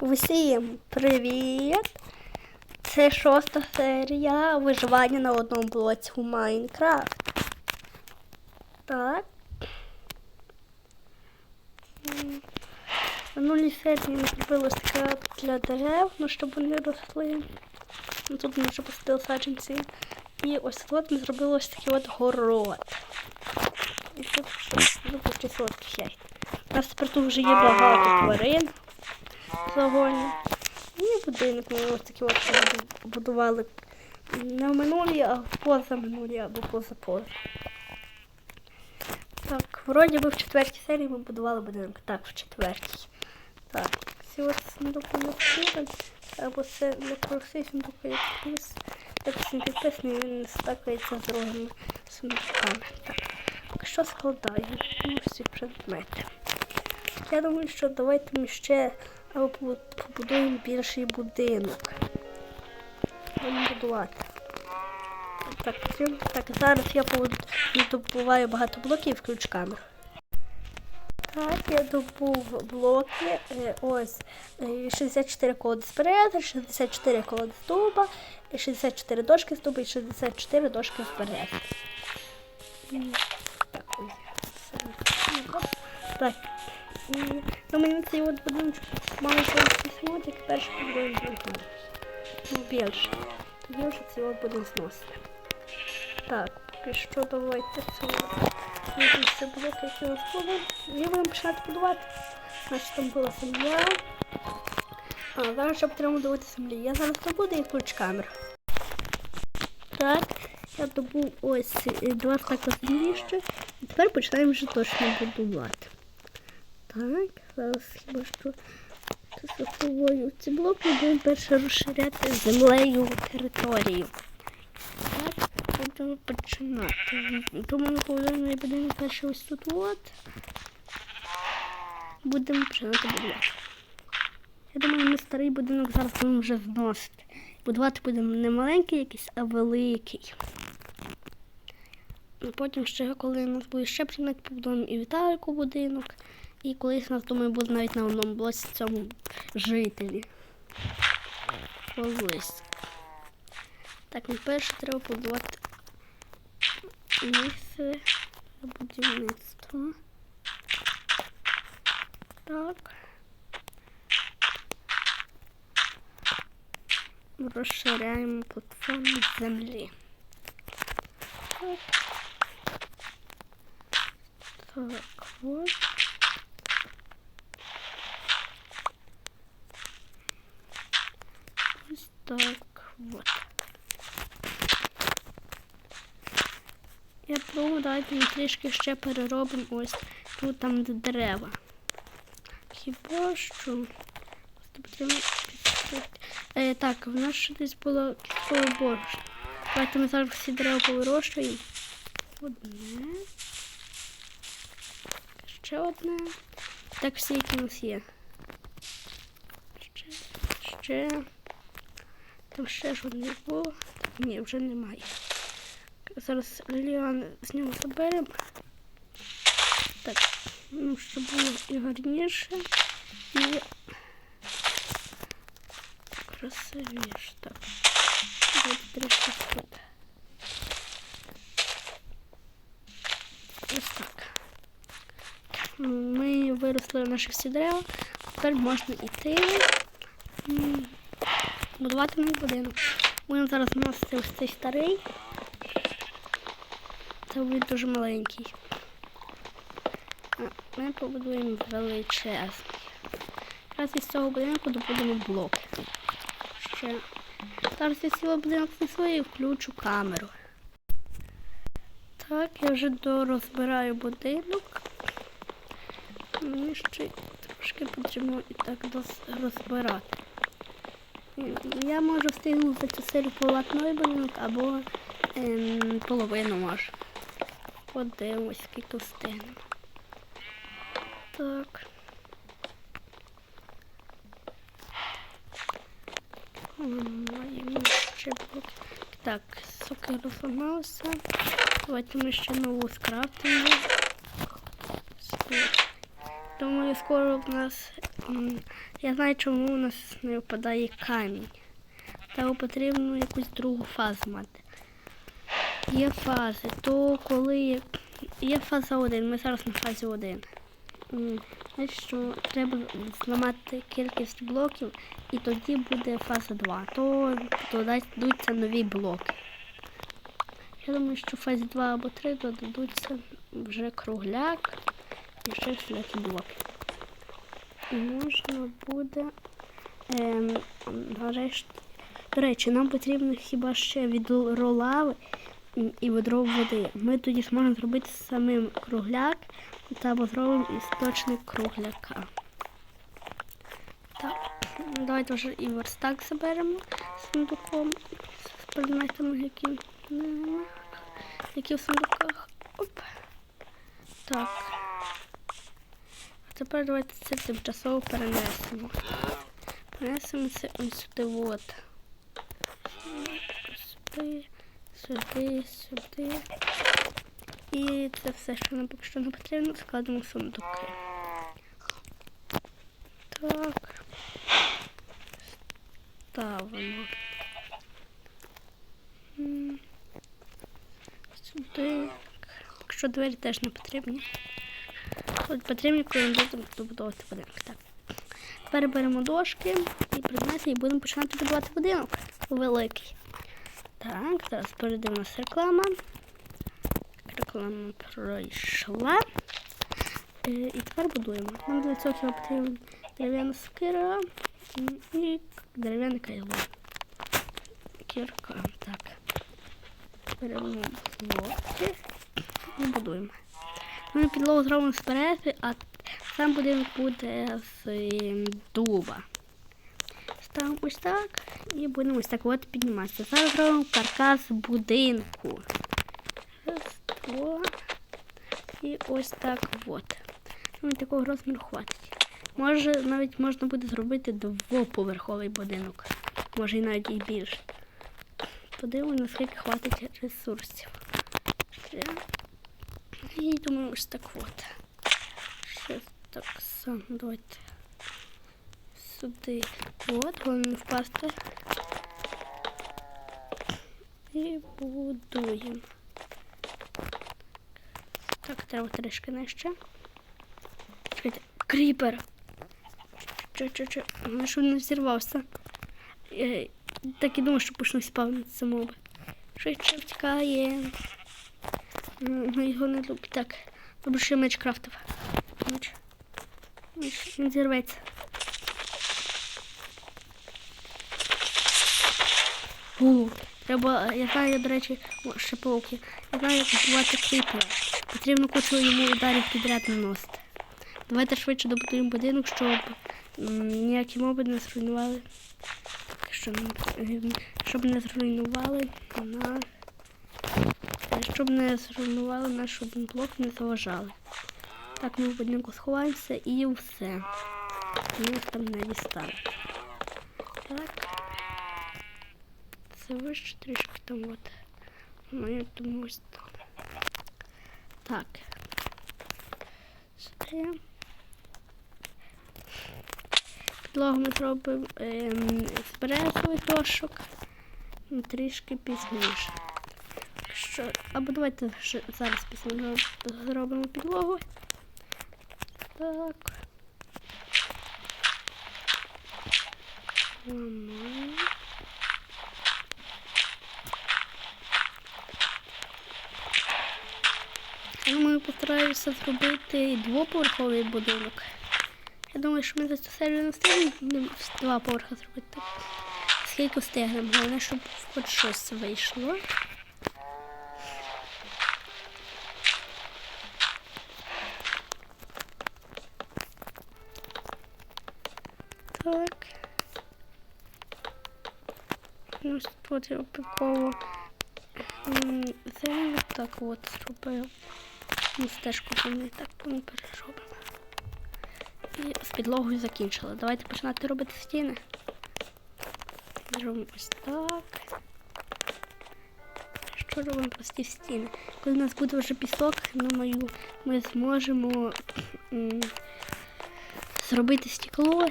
Усім привіт! Це шоста серія виживання на одному блоці у Майнкрафт. Так. М, В минулій серії ми зробили ось для дерев, ну щоб вони росли. Ну, Тут ми вже посадили саджанці. І ось тут ми зробили ось такий от город. І тут ну, чай. У нас тепер тут вже є багато тварин загальні. І будинок ми ось такі от будували не в минулі, а в позаминулі або позапоза. Так, вроді би в четвертій серії ми будували будинок. Так, в четвертій. Так, ці от сундуки не вкидані, або це не простий сундук, а якийсь. Якось не підписаний, він не стакається з другими сундуками. Так, поки що складаємо ну, всі предмети. Я думаю, що давайте ми ще або побудуємо більший будинок. Будемо будувати. Так, так, зараз я добуваю багато блоків включу. Так, я добув блоки. е, Ось е, 64 колоди з берези, 64 колоди з дуба, 64 дошки з дуба і 64 дошки з. М, Так, так. І, ну, мені цей от будиночок маленький сносить, перший будинок будинок. Ну, більше. Тоді вже цей от будемо зносити. Так, що давайте це все блоки, нас були. І будемо починати будувати. Значить, там була земля. А, зараз ще потрібно добути землі. Я зараз добуду і включу камеру. Так, я добув ось е, два стака землі ще. І тепер починаємо вже точно будувати. Так, зараз хіба що застосовую ці блоки, будемо перше розширяти землею територію. Так, будемо починати. Тому ми повинні будемо перше ось тут от. Будемо починати будувати. Я думаю, ми старий будинок зараз будемо вже зносити. Будувати будемо не маленький якийсь, а великий. Ну, Потім ще, коли у нас буде ще предмет, побудуємо і Віталіку будинок. І колись нас, думаю, буде навіть на одному блоці цьому жителі. Колись. Так, ну перше треба побудувати місце будівництва. Так. Розширяємо платформу землі. Так. Так, вот. Ось так вот. Я думаю, давайте ми трішки ще переробимо ось тут там, де дерева. Хіба що. Е, так, в нас ще десь було борошно. Давайте ми зараз всі дерева повирощуємо. Одне. Ще одне. Так всі, які у нас є. Ще, ще. Там ще ж одне було. Ні, вже немає. Зараз Ліліан з нього заберемо. Так, ну, щоб було і гарніше, і красивіше. Так. Давайте трішки тут. Ось так. Ми виросли наші всі дерева. Тепер можна йти м, Будувати новий будинок. Будемо зараз носити ось цей старий. Це він дуже маленький. Ми побудуємо величезний. Зараз із цього будинку добудемо блоки. Ще. Зараз я цілий будинок знесу і включу камеру. Так, я вже дорозбираю будинок. Мені ще трошки потрібно і так розбирати. Я можу встигнути цю серію полувати новий або ем, половину може. Подивимось, скільки встигнемо. Так. Маємо ще. Так, сокиру зламався. Давайте ми ще нову скрафтимо. Думаю, скоро в нас я знаю, чому у нас не випадає камінь. Тому потрібно якусь другу фазу мати. Є фази, то коли є, фаза 1, ми зараз на фазі 1. Значить, що треба зламати кількість блоків, і тоді буде фаза 2. То додадуться нові блоки. Я думаю, що в фазі 2 або 3 додадуться вже кругляк і ще всілякі блоки. І можна буде ем, нарешті. До речі, нам потрібно хіба ще відро лави і ведро води. Ми тоді зможемо зробити самим кругляк та зробимо істочник кругляка. Так, давайте вже і верстак заберемо сундуком з предметами, які, які в сундуках. Оп. Так. Тепер давайте це тимчасово перенесемо. Перенесемо це сюди от. Сюди, сюди, сюди. І це все, що нам поки що не потрібно, складемо в сундуки. Так. Ставимо. Сюди. Якщо двері теж не потрібні. От ми будемо добудовувати будинок. Так. Тепер беремо дошки і предмети і будемо починати будувати будинок великий. Так, зараз перейде у нас реклама. Реклама пройшла. Е, І тепер будуємо. Нам для цього потрібна дерев'яна сокира м, і дерев'яне кайло. Кірка. Так. Беремо блоки і будуємо. Ми підлогу зробимо з берези, а сам будинок буде з дуба. Ставимо ось так і будемо ось так от підніматися. Зараз зробимо каркас будинку. Раз, два. І ось так от. Ну, такого розміру хватить. Може, навіть можна буде зробити двоповерховий будинок. Може і навіть і більше. Подивимось, наскільки хватить ресурсів. Ще. І думаю, ось так от. Ще так само. Давайте сюди. От, головне не впасти. І будуємо. Так, треба трішки нижче. Чекайте, кріпер. Че, че, ну що не взірвався. Я так і думав, що почну спавнитися моби. Швидше втікає. Ну, його не любить. Так, добре, я меч крафтив. Меч. Меч, він зірветься. Фу, треба, я знаю, до речі, о, ще пауки. Я знаю, як побувати кріпера. Потрібно кучу йому ударів підряд наносити. Давайте швидше добудуємо будинок, щоб ніякі моби не зруйнували. Так, що, щоб не зруйнували на щоб не зруйнували наш один блок, не заважали. Так, ми в будинку сховаємося і все. Ми там не дістануть. Так. Це вище трішки там от. Ну, я ось там. Так. Сюди. Підлогу ми зробимо з березових дошок. Трішки пізніше. Що, або давайте зараз після зробимо підлогу. Так. Ламаємо. Думаю, постараюся зробити двоповерховий будинок. Я думаю, що ми за цю серію не два поверха зробити. Скільки встигнемо, головне, щоб хоч щось вийшло. Так. Ну, ось тут я опіково землю так от зробив. Ну, стежку землі так ми переробимо. І з підлогою закінчила. Давайте починати робити стіни. Робимо ось так. Що робимо прості стіни? Коли у нас буде вже пісок, думаю, ми зможемо зробити стекло,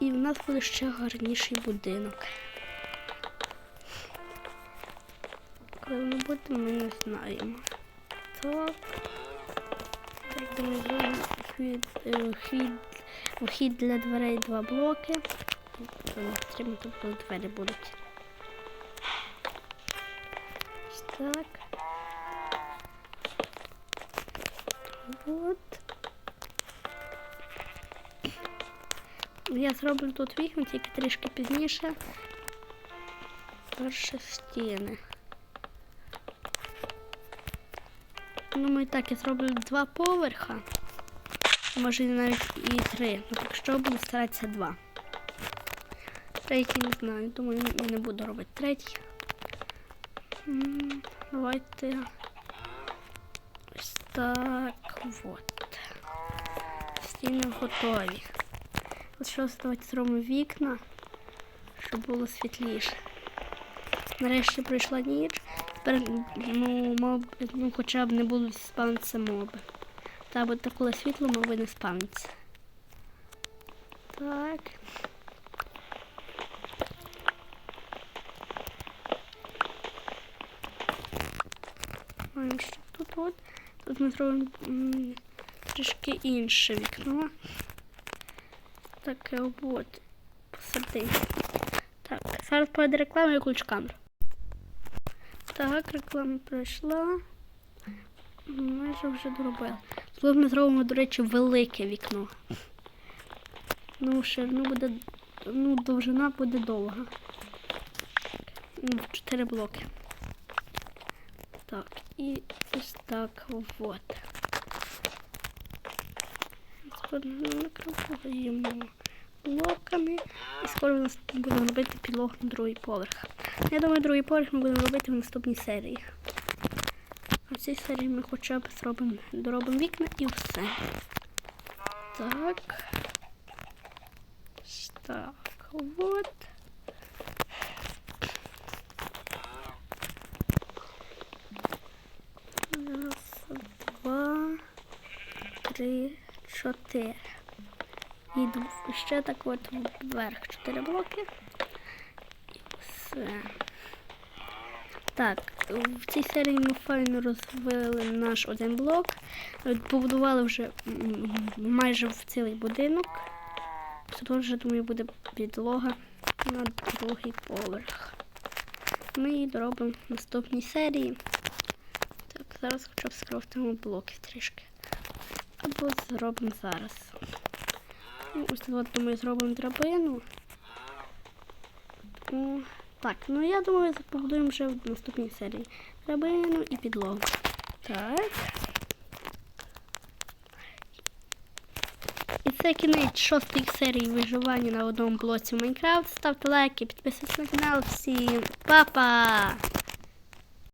і в нас буде ще гарніший будинок. Коли воно буде, ми не знаємо. Так. Вхід, е, вхід, вхід для дверей два блоки. То не потрібно, тобто двері будуть. Так. Вот. Я зроблю тут вікна, тільки трішки пізніше. Перше стіни. Думаю, так, я зроблю два поверха. Може навіть і три. Ну, так що буду старатися два. Третій не знаю. Думаю, я не буду робити третій. Давайте. Ось так. Вот. Стіни готові. От що давайте зробимо вікна, щоб було світліше. Нарешті пройшла ніч. Тепер ну, моб, ну, хоча б не будуть спавнитися моби. Та бо коли світло, моби не спавняться. Так. Маємо ще тут от. Тут ми зробимо трішки інше вікно. Таке от посередині. Так, зараз пойде реклама і ключ камер. Так, реклама пройшла. Майже вже доробили. Тут ми зробимо, до речі, велике вікно. Ну, ширину буде, ну, довжина буде довга. Ну, 4 блоки. Так, і ось так от. Накриваємо блоками. І скоро нас будемо робити підлогу на другий поверх. Я думаю, другий поверх ми будемо робити в наступній серії. А в цій серії ми хоча б зробимо, доробимо вікна і все. Так. Так, от. Раз, два, три, чотири. І ще так от вверх чотири блоки. І все. Так, в цій серії ми файно розвили наш один блок. Побудували вже майже в цілий будинок. Тут вже, думаю, буде підлога на другий поверх. Ми її доробимо в наступній серії. Так, зараз хоча б скрафтимо блоки трішки. Або зробимо зараз. Ось тут, думаю, зробимо драбину. Так, ну я думаю, побудуємо вже в наступній серії. Драбину і підлогу. Так. І це кінець шостої серії виживання на одному блоці в Майнкрафт. Ставте лайки, підписуйтесь на канал. Всім па-па!